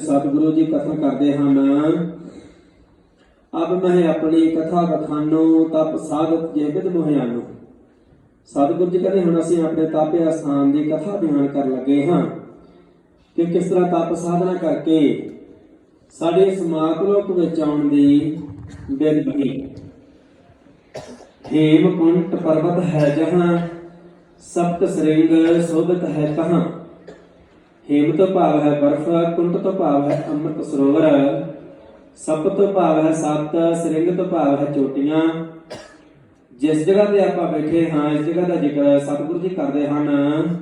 ਸਤਿਗੁਰੂ ਜੀ ਕਥਨ ਕਰਦੇ ਹਨ। ਅਬ ਮੈਂ ਆਪਣੀ ਕਥਾ ਬਖਾਨੋ ਤਪ ਸਾਧਤ ਜੇ ਵਿਦ ਮੋਹਿਆਨੋ। ਸਤਿਗੁਰੂ ਜੀ ਕਹਿੰਦੇ ਹੁਣ ਅਸੀਂ ਆਪਣੇ ਤਾਪੇ ਅਸਥਾਨ ਦੀ ਕਥਾ ਬਿਆਨ ਕਰਨ ਲੱਗੇ ਹਾਂ ਕਿ ਕਿਸ ਤਰ੍ਹਾਂ ਤਪ ਸਾਧਨਾ ਕਰਕੇ ਸਾਡੇ ਇਸ ਮਾਤਲੋਕ ਵਿੱਚ ਆਉਣ ਦੀ ਬਿਦ ਬਣੀ। ਹੇਮ ਕੁੰਟ ਪਰਬਤ ਹੈ ਜਹਾਂ, ਸਪਤ ਸ੍ਰਿੰਗ ਸੋਭਤ ਹੈ ਤਹਾਂ। ਹੇਮ ਤੋਂ ਭਾਵ ਹੈ ਬਰਫ਼ ਕੁੰਟ ਤੋਂ ਭਾਵ ਹੈ ਅੰਮ੍ਰਿਤ ਸਰੋਵਰ, ਸਪਤ ਤੋਂ ਭਾਵ ਹੈ ਸੱਤ ਸ੍ਰਿੰਗ ਤੋਂ ਭਾਵ ਹੈ ਚੋਟੀਆਂ। ਜਿਸ ਜਗ੍ਹਾ ਤੇ ਆਪਾਂ ਬੈਠੇ ਹਾਂ, ਇਸ ਜਗ੍ਹਾ ਦਾ ਜ਼ਿਕਰ ਸਤਿਗੁਰੂ ਜੀ ਕਰਦੇ ਹਨ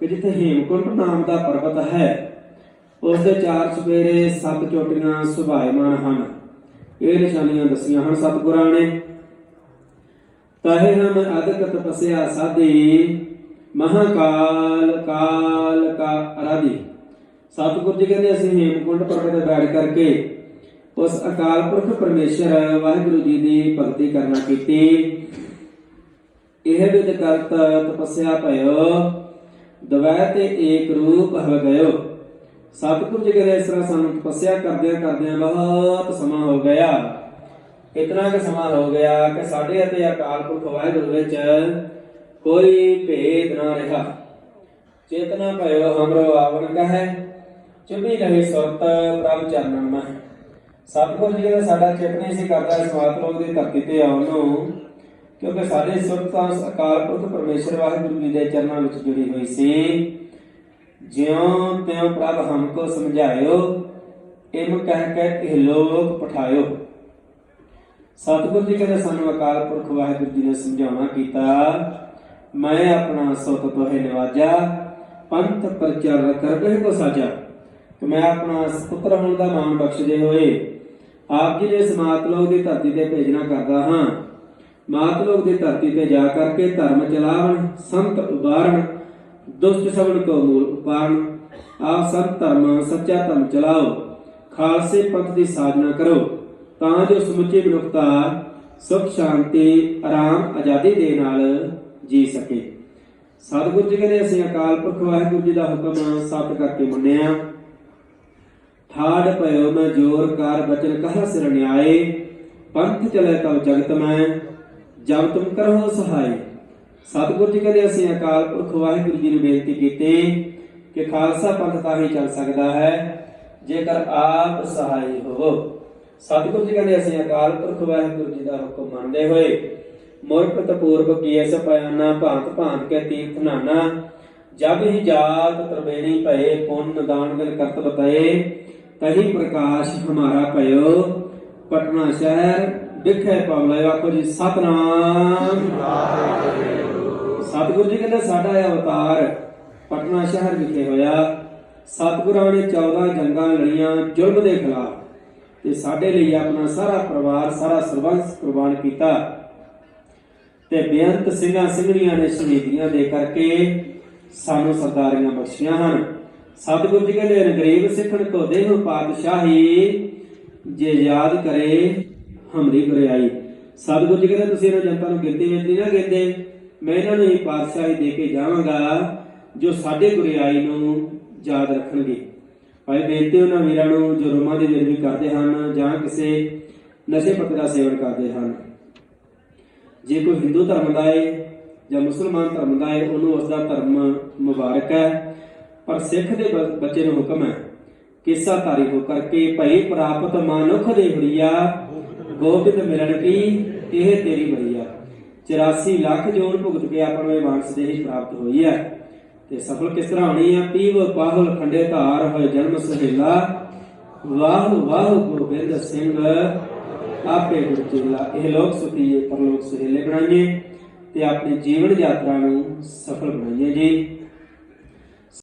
ਕਿ ਜਿੱਥੇ ਹੇਮਕੁੰਟ ਨਾਮ ਦਾ ਪਰਬਤ ਹੈ, ਉਸ ਦੇ ਚਾਰ ਸਵੇਰੇ ਸੱਤ ਚੋਟੀਆਂ ਸੁਭਾਇਮਾਨ ਹਨ। ਇਹ ਨਿਸ਼ਾਨੀਆਂ ਦੱਸੀਆਂ ਹਨ ਸਤਿਗੁਰਾਂ ਨੇ। ਤਹੇ ਹਮ ਅਦਕ ਤਪਸਿਆ ਸਾਧੀ ਮਹਾਕਾਲ, ਕਾਲ, ਕਾ ਅਰਾਧੀ ਸਤਿਗੁਰ ਜੀ ਕਹਿੰਦੇ, ਅਸੀਂ ਹੇਮਕੁੰਟ ਪਰਬਤ ਤੇ ਬੈਠ ਕਰਕੇ ਉਸ ਅਕਾਲ ਪੁਰਖ ਪਰਮੇਸ਼ਰ ਵਾਹਿਗੁਰੂ ਜੀ ਦੀ ਭਗਤੀ ਕਰਨਾ ਕੀਤੀ। ਇਹ ਵਿਦ ਕਰਤ ਤਪਸਿਆ ਭਇਓ, ਦਵੈ ਤੇ ਏਕ ਰੂਪ ਹੋ ਗਇਓ। ਸਤਿਗੁਰੂ ਜੀ ਕਹਿੰਦੇ, ਇਸ ਤਰ੍ਹਾਂ ਸਾਨੂੰ ਤਪਸਿਆ ਕਰਦਿਆਂ ਕਰਦਿਆਂ ਬਹੁਤ ਸਮਾਂ ਹੋ ਗਿਆ। ਇਤਨਾ ਕਿ ਸਮਾਂ ਹੋ ਗਿਆ ਕਿ ਸਾਡੇ ਅਤੇ ਅਕਾਲ ਪੁਰਖ ਵਾਹਿਗੁਰੂ ਵਿੱਚ ਕੋਈ ਭੇਦ ਨਾ ਰਿਹਾ। ਚੇਤਨਾ ਭਇਓ ਹਮਰੋ ਆਵਨ ਕਹੈ ਚੁਬੀ ਰਹੇ ਸੁਰਤ ਪ੍ਰਭ ਚਰਨਨ ਮਹਿ। ਸਤਿਗੁਰੂ ਜੀ ਕਹਿੰਦੇ ਸਾਡਾ ਚਿੱਤ ਸੀ ਕਰਦਾ ਇਸ ਮਾਤ ਦੀ ਧਰਤੀ ਤੇ ਆਉਣ ਨੂੰ, ਕਿਉਂਕਿ ਸਾਡੇ ਸੁਰਤ ਅਕਾਲ ਪੁਰਖ ਪਰਮੇਸ਼ਰ ਵਾਹਿਗੁਰੂ ਜੀ ਦੇ ਚਰਨਾਂ ਵਿੱਚ ਜੁੜੀ ਹੋਈ ਸੀ। ਜਿਉਂ ਤਿਉ ਪ੍ਰਭ ਹਮਕੋ ਸਮਝਾਇਓ ਇਮ ਕਹਿ ਕੇ ਇਹ ਲੋਕ ਪਠਾਇਓ। ਸਤਿਗੁਰੂ ਜੀ ਕਹਿੰਦੇ ਸਾਨੂੰ ਅਕਾਲ ਪੁਰਖ ਵਾਹਿਗੁਰੂ ਜੀ ਨੇ ਸਮਝਾਉਣਾ ਕੀਤਾ ਮੈਂ ਆਪਣਾ ਸੁਤ ਤੋਹੇ ਨਿਵਾਜਾ ਪੰਥ ਪ੍ਰਚਾਰ ਕਰਬੇ ਕੋ ਸਾਜਾ। ਕਿ ਮੈਂ ਆਪਣਾ ਸੁਪੁੱਤਰ ਹੋਣ ਦਾ ਮਾਣ ਬਖਸ਼ਦੇ ਹੋਏ ਆਪ ਜੀ ਨੇ ਇਸ ਮਾਤਲੋਕ ਦੀ ਧਰਤੀ ਤੇ ਭੇਜਣਾ ਕਰਦਾ ਹਾਂ। ਮਾਤਲੋਕ ਦੀ ਧਰਤੀ ਤੇ ਜਾ ਕਰਕੇ ਧਰਮ ਚਲਾਵਣ, ਸੰਤ ਉਬਾਰਣ ਦੁਸ਼ਟ ਸਵਣ ਕੋ ਮੂਲ ਉਪਾਰਨ ਆਪ ਸੰਤ ਧਰਮ, ਸੱਚਾ ਧਰਮ ਚਲਾਓ। ਖਾਲਸੇ ਪੰਥ ਦੀ ਸਾਜਨਾ ਕਰੋ। ਤਾਂ ਜੋ ਸਮੁੱਚੀ ਮਨੁੱਖਤਾ ਸੁਖ, ਸ਼ਾਂਤੀ, ਆਰਾਮ, ਆਜ਼ਾਦੀ ਦੇ ਨਾਲ ਜੀ ਸਕੇ। ਸਤਿਗੁਰੂ ਜੀ ਕਹਿੰਦੇ, ਅਸੀਂ ਅਕਾਲ ਪੁਰਖ ਵਾਹਿਗੁਰੂ ਜੀ ਦਾ ਹੁਕਮ ਸਤ ਕਰਕੇ ਮੰਨਿਆ। ਠਾੜ ਪਇਓ ਮੈਂ ਜੋਰ ਕਾਰ ਬਚਨ ਕਹਾ ਸਿਰ ਪੰਥ ਚਲੇ ਤਬ ਜਗਤ ਮੈਂ, ਜਬ ਤੁਮ ਕਰੋ ਸਹਾਈ ਸਤਿਗੁਰੂ ਜੀ ਕਹਿੰਦੇ, ਅਸੀਂ ਅਕਾਲ ਪੁਰਖ ਵਾਹਿਗੁਰੂ ਜੀ ਨੂੰ ਬੇਨਤੀ ਕੀਤੀ ਕਿ ਖਾਲਸਾ ਪੰਥ ਤਾਂ ਹੀ ਚੱਲ ਸਕਦਾ ਹੈ, ਜੇਕਰ ਆਪ ਸਹਾਈ ਹੋਵੋ। ਸਤਿਗੁਰੂ ਜੀ ਕਹਿੰਦੇ, ਅਸੀਂ ਅਕਾਲ ਪੁਰਖ ਵਾਹਿਗੁਰੂ ਜੀ ਦਾ ਹੁਕਮ ਮੰਨਦੇ ਹੋਏ ਮੁਰਪਤ ਪੂਰਵ ਕੀਐਸ ਪਿਆਨਾ ਭਾਂਤ ਭਾਂਤ ਕੇ ਤੀਰਥ ਨਾਨਾ। ਜਬ ਹੀ ਜਾਤ ਤਰਬੇਣੀ ਭਏ, ਪੁੰਨ ਦਾਨ ਦਿਲ ਕਰਤ ਬਤਏ ਤਹੀ ਪ੍ਰਕਾਸ਼ ਹਮਾਰਾ ਭਇਓ। ਪਟਨਾ ਸ਼ਹਿਰ ਵਿਖੇ ਪਵਲਾ ਆਖੋ ਜੀ, ਸਤਨਾਮ। ਸਤਿਗੁਰੂ ਜੀ ਕਹਿੰਦੇ, ਸਾਡਾ ਇਹ ਅਵਤਾਰ ਪਟਨਾ ਸ਼ਹਿਰ ਵਿਖੇ ਹੋਇਆ। ਸਤਿਗੁਰਾਂ ਨੇ 14 ਜੰਗਾਂ ਲੜੀਆਂ ਜ਼ੁਲਮ ਦੇ ਖਿਲਾਫ। ਤੇ ਸਾਡੇ ਲਈ ਆਪਣਾ ਸਾਰਾ ਪਰਿਵਾਰ, ਸਾਰਾ ਸਰਬੰਸ ਕੁਰਬਾਨ ਕੀਤਾ। ਤੇ ਬੇਅੰਤ ਸਿੰਘਾਂ ਸਿੰਘਣੀਆਂ ਨੇ ਸ਼ਹੀਦੀਆਂ ਦੇ ਕਰਕੇ ਸਾਨੂੰ ਸਰਦਾਰੀਆਂ ਬਖਸ਼ੀਆਂ ਹਨ। ਸਤਿਗੁਰੂ ਜੀ ਕਹਿੰਦੇ ਗਰੀਬ ਸਿੱਖਣ ਕੋ ਦੇਹੁ ਪਾਤਸ਼ਾਹੀ ਜੇ ਯਾਦ ਕਰੇ, ਹਮਰੀ ਗੁਰਿਆਈ। ਸਤਿਗੁਰੂ ਜੀ ਕਹਿੰਦੇ, ਤੁਸੀਂ ਇਹਨਾਂ ਜਨਤਾ ਨੂੰ ਗਿਣਤੀ ਵਿੱਚ ਨਹੀਂ ਨਾ ਗਿਣਦੇ। ਮੈਂ ਇਹਨਾਂ ਨੂੰ ਹੀ ਪਾਤਸ਼ਾਹੀ ਦੇ ਕੇ ਜਾਵਾਂਗਾ, ਜੋ ਸਾਡੇ ਗੁਰਿਆਈ ਨੂੰ ਯਾਦ ਰੱਖਣਗੇ। ਭਾਈ, ਬੇਨਤੀ ਉਹਨਾਂ ਵੀਰਾਂ ਨੂੰ, ਜੋ ਰੋਮਾਂ ਦੀ ਵੇਰਵੀ ਕਰਦੇ ਹਨ ਜਾਂ ਕਿਸੇ ਨਸ਼ੇ ਪੱਤੇ ਦਾ ਸੇਵਨ ਕਰਦੇ ਹਨ। ਜੇ ਕੋਈ ਹਿੰਦੂ ਧਰਮ ਦਾ ਹੈ ਜਾਂ ਮੁਸਲਮਾਨ ਧਰਮ ਦਾ ਹੈ ਉਹਨੂੰ ਉਸ ਦਾ ਧਰਮ ਮੁਬਾਰਕ ਹੈ। ਪਰ ਸਿੱਖ ਦੇ ਬੱਚੇ ਨੂੰ ਹੁਕਮ ਹੈ ਕਿਸਾ ਧਾਰੀ ਹੋ ਕਰਕੇ ਭਈ ਪ੍ਰਾਪਤ ਮਾਨੁਖ ਦੇ ਹਰੀਆ, ਗੋਬਿੰਦ ਮਿਲਣ ਕੀ, ਇਹ ਤੇਰੀ ਬਈਆ 84 ਲੱਖ ਜੋਨ ਭੁਗਤ ਕੇ ਆਪਾਂ ਨੂੰ ਇਹ ਵਾਂਸ ਦੇਹੀ ਪ੍ਰਾਪਤ ਹੋਈ ਹੈ। ਤੇ ਸਫਲ ਕਿਸ ਤਰ੍ਹਾਂ ਹੋਣੀ ਆ? ਪੀਵ ਪਾਹੁਲ ਖੰਡੇ ਧਾਰ ਹੋਏ ਜਨਮ ਸਹੇਲਾ ਵਾਹ ਵਾਹ ਗੋਬਿੰਦ ਸਿੰਘ ਆਪੇ ਗੁਰਚੇਲਾ ਇਹ ਲੋਕ ਸੁਖੀਏ ਪਰਲੋਕ ਸੁਹੇਲੇ ਬਣਾਈਏ ਤੇ ਆਪਣੀ ਜੀਵਨ ਯਾਤਰਾ ਨੂੰ ਸਫਲ ਬਣਾਈਏ ਜੀ।